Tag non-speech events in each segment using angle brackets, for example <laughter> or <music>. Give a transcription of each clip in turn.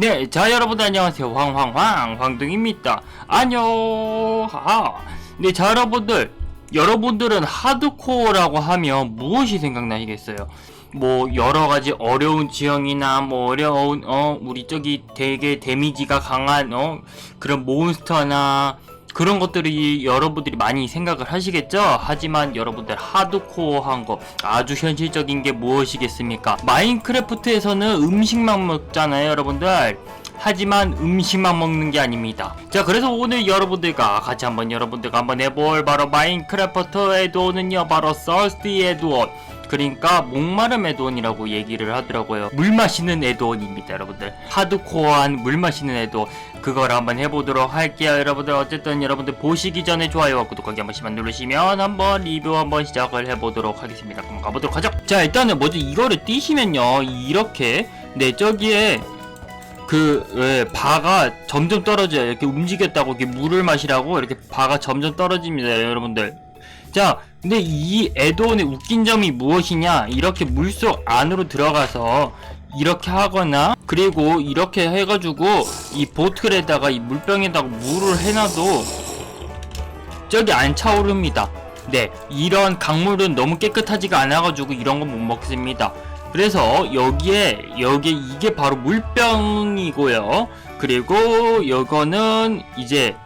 네, 자 여러분들 안녕하세요. 황황황 황둥입니다. 안녕. 아, 네, 자 여러분들, 여러분들은 하드코어라고 하면 무엇이 생각나시겠어요? 뭐 여러 가지 어려운 지형이나 뭐 어려운 어 우리 저기 되게 데미지가 강한 어 그런 몬스터나 그런 것들이 여러분들이 많이 생각을 하시겠죠? 하지만 여러분들 하드코어한 거 아주 현실적인 게 무엇이겠습니까? 마인크래프트에서는 음식만 먹잖아요, 여러분들. 하지만 음식만 먹는 게 아닙니다. 자, 그래서 오늘 여러분들과 같이 한번 여러분들과 한번 해볼 바로 마인크래프트 에드온은요, 바로 서스티 에드온. 그러니까 목마름 에드온이라고 얘기를 하더라고요. 물 마시는 에드온입니다, 여러분들. 하드코어한 물 마시는 에드온. 그걸 한번 해보도록 할게요, 여러분들. 어쨌든 여러분들 보시기 전에 좋아요와 구독하기 한 번씩만 누르시면 한번 리뷰 한번 시작을 해보도록 하겠습니다. 그럼 가보도록 하죠. 자, 일단은 먼저 이거를 띄시면요, 이렇게 네 저기에 그 예, 바가 점점 떨어져요. 이렇게 움직였다고 이렇게 물을 마시라고 이렇게 바가 점점 떨어집니다, 여러분들. 자, 근데 이 에드온의 웃긴 점이 무엇이냐? 이렇게 물속 안으로 들어가서 이렇게 하거나 그리고 이렇게 해가지고 이 보틀에다가 이 물병에다가 물을 해놔도 저기 안 차오릅니다. 네, 이런 강물은 너무 깨끗하지가 않아가지고 이런 건 못 먹습니다. 그래서 여기에 여기 이게 바로 물병이고요. 그리고 이거는 이제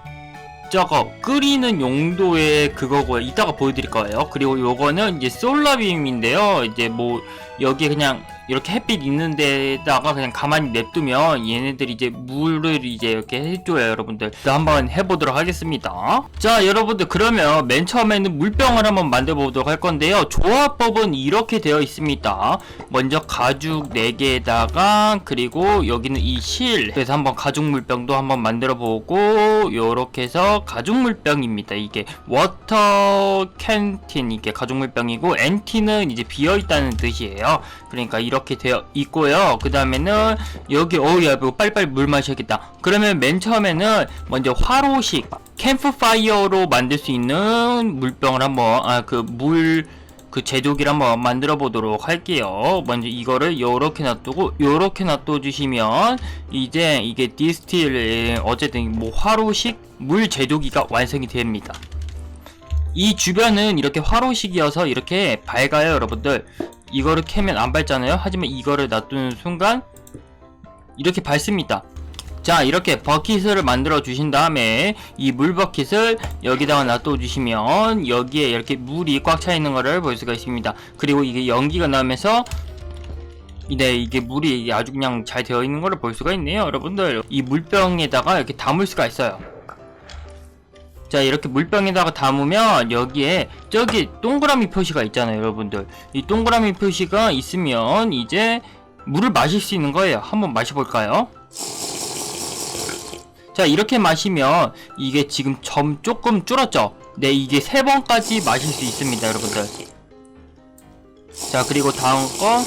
저거 끓이는 용도의 그거고요. 이따가 보여드릴 거예요. 그리고 요거는 이제 솔라빔인데요. 이제 뭐 여기 그냥 이렇게 햇빛 있는 데다가 그냥 가만히 냅두면 얘네들이 이제 물을 이제 이렇게 해줘요, 여러분들. 자, 한번 해보도록 하겠습니다. 자, 여러분들 그러면 맨 처음에는 물병을 한번 만들어 보도록 할 건데요. 조합법은 이렇게 되어 있습니다. 먼저 가죽 4개에다가 그리고 여기는 이 실. 그래서 한번 가죽 물병도 한번 만들어 보고 요렇게 해서 가죽 물병입니다. 이게 워터 캔틴 이게 가죽 물병이고 엔티는 이제 비어 있다는 뜻이에요. 그러니까 이렇게 되어 있고요. 그 다음에는 여기 어우야 뭐 빨리빨리 물 마셔야겠다. 그러면 맨 처음에는 먼저 화로식 캠프파이어로 만들 수 있는 물병을 한번 아그 물 그 제조기를 한번 만들어 보도록 할게요. 먼저 이거를 요렇게 놔두고 요렇게 놔둬 주시면 이제 이게 디스틸 어쨌든 뭐 화로식 물 제조기가 완성이 됩니다. 이 주변은 이렇게 화로식이어서 이렇게 밝아요, 여러분들. 이거를 캐면 안 밝잖아요. 하지만 이거를 놔두는 순간 이렇게 밝습니다. 자 이렇게 버킷을 만들어 주신 다음에 이 물 버킷을 여기다가 놔둬 주시면 여기에 이렇게 물이 꽉 차 있는 거를 볼 수가 있습니다. 그리고 이게 연기가 나면서 네 이게 물이 아주 그냥 잘 되어 있는 거를 볼 수가 있네요 여러분들. 이 물병에다가 이렇게 담을 수가 있어요. 자 이렇게 물병에다가 담으면 여기에 저기 동그라미 표시가 있잖아요 여러분들. 이 동그라미 표시가 있으면 이제 물을 마실 수 있는 거예요. 한번 마셔볼까요? 자 이렇게 마시면 이게 지금 점 조금 줄었죠? 네 이게 세 번까지 마실 수 있습니다 여러분들. 자 그리고 다음 거.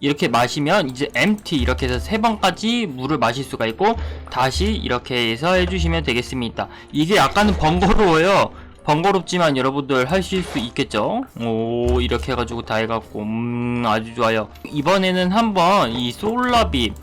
이렇게 마시면 이제 MT 이렇게 해서 세 번까지 물을 마실 수가 있고 다시 이렇게 해서 해주시면 되겠습니다. 이게 약간은 번거로워요. 번거롭지만 여러분들 하실 수 있겠죠? 오 이렇게 해가지고 다 해갖고 음 아주 좋아요. 이번에는 한번 이 솔라빔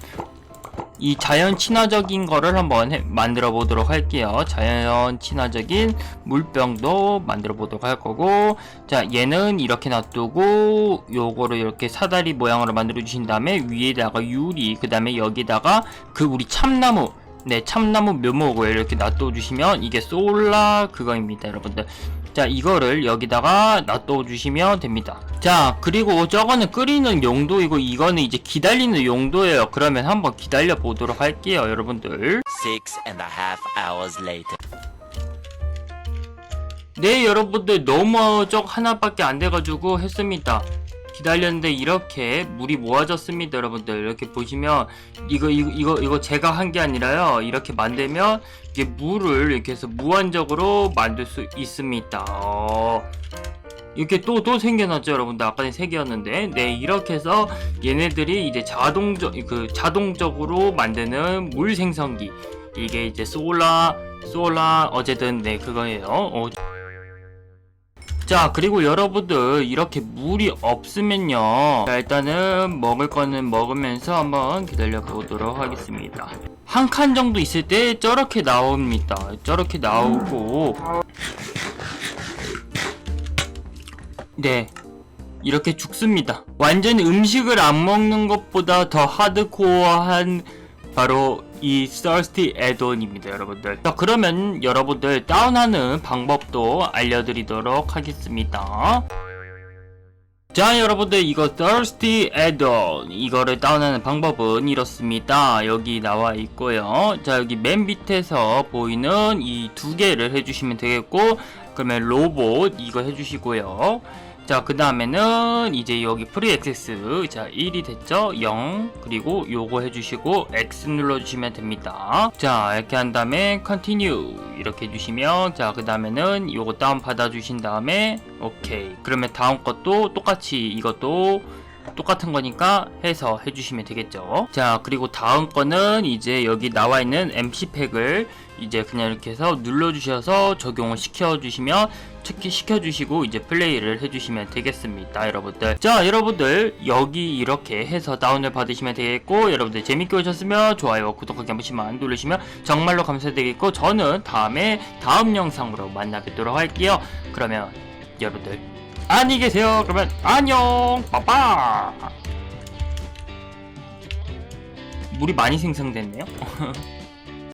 이 자연 친화적인 거를 한번 해- 만들어 보도록 할게요. 자연 친화적인 물병도 만들어 보도록 할 거고, 자, 얘는 이렇게 놔두고, 요거를 이렇게 사다리 모양으로 만들어 주신 다음에, 위에다가 유리, 그 다음에 여기다가 그 우리 참나무, 네, 참나무 묘목을 이렇게 놔둬 주시면, 이게 솔라 그거입니다, 여러분들. 자, 이거를 여기다가 놔둬 주시면 됩니다. 자, 그리고 저거는 끓이는 용도이고, 이거는 이제 기다리는 용도예요. 그러면 한번 기다려 보도록 할게요, 여러분들. Six and a half hours later. 네, 여러분들 너무 적 하나밖에 안 돼가지고 했습니다. 기다렸는데 이렇게 물이 모아졌습니다, 여러분들. 이렇게 보시면 이거 이거 이거 이거 제가 한 게 아니라요. 이렇게 만들면 이게 물을 이렇게 해서 무한적으로 만들 수 있습니다. 어, 이렇게 또 또 생겨났죠, 여러분들. 아까는 세 개였는데, 네 이렇게 해서 얘네들이 이제 자동적 그 자동적으로 만드는 물 생성기. 이게 이제 솔라 솔라 어쨌든 네 그거예요. 어, 자 그리고 여러분들 이렇게 물이 없으면요. 자 일단은 먹을 거는 먹으면서 한번 기다려 보도록 하겠습니다. 한 칸 정도 있을 때 저렇게 나옵니다. 저렇게 나오고. 네. 이렇게 죽습니다. 완전 음식을 안 먹는 것보다 더 하드코어한 바로 이 Thirsty Add-on입니다 여러분들. 자 그러면 여러분들 다운하는 방법도 알려드리도록 하겠습니다. 자 여러분들 이거 Thirsty Add-on 이거를 다운하는 방법은 이렇습니다. 여기 나와 있고요. 자 여기 맨 밑에서 보이는 이 두 개를 해주시면 되겠고 그러면 로봇 이거 해주시고요 자, 그 다음에는 이제 여기 프리 액세스. 자, 1이 됐죠? 0. 그리고 요거 해주시고, X 눌러주시면 됩니다. 자, 이렇게 한 다음에, continue. 이렇게 해주시면, 자, 그 다음에는 요거 다운 받아주신 다음에, 오케이. 그러면 다음 것도 똑같이 이것도 똑같은 거니까 해서 해주시면 되겠죠. 자, 그리고 다음 거는 이제 여기 나와 있는 MC팩을 이제 그냥 이렇게 해서 눌러주셔서 적용을 시켜주시면 특히 시켜주시고 이제 플레이를 해주시면 되겠습니다 여러분들 자 여러분들 여기 이렇게 해서 다운을 받으시면 되겠고 여러분들 재밌게 보셨으면 좋아요 구독하기 한 번씩만 누르시면 정말로 감사드리겠고 저는 다음에 다음 영상으로 만나 뵙도록 할게요 그러면 여러분들 안녕히 계세요. 그러면 안녕. 빠빠. 물이 많이 생성됐네요 <laughs>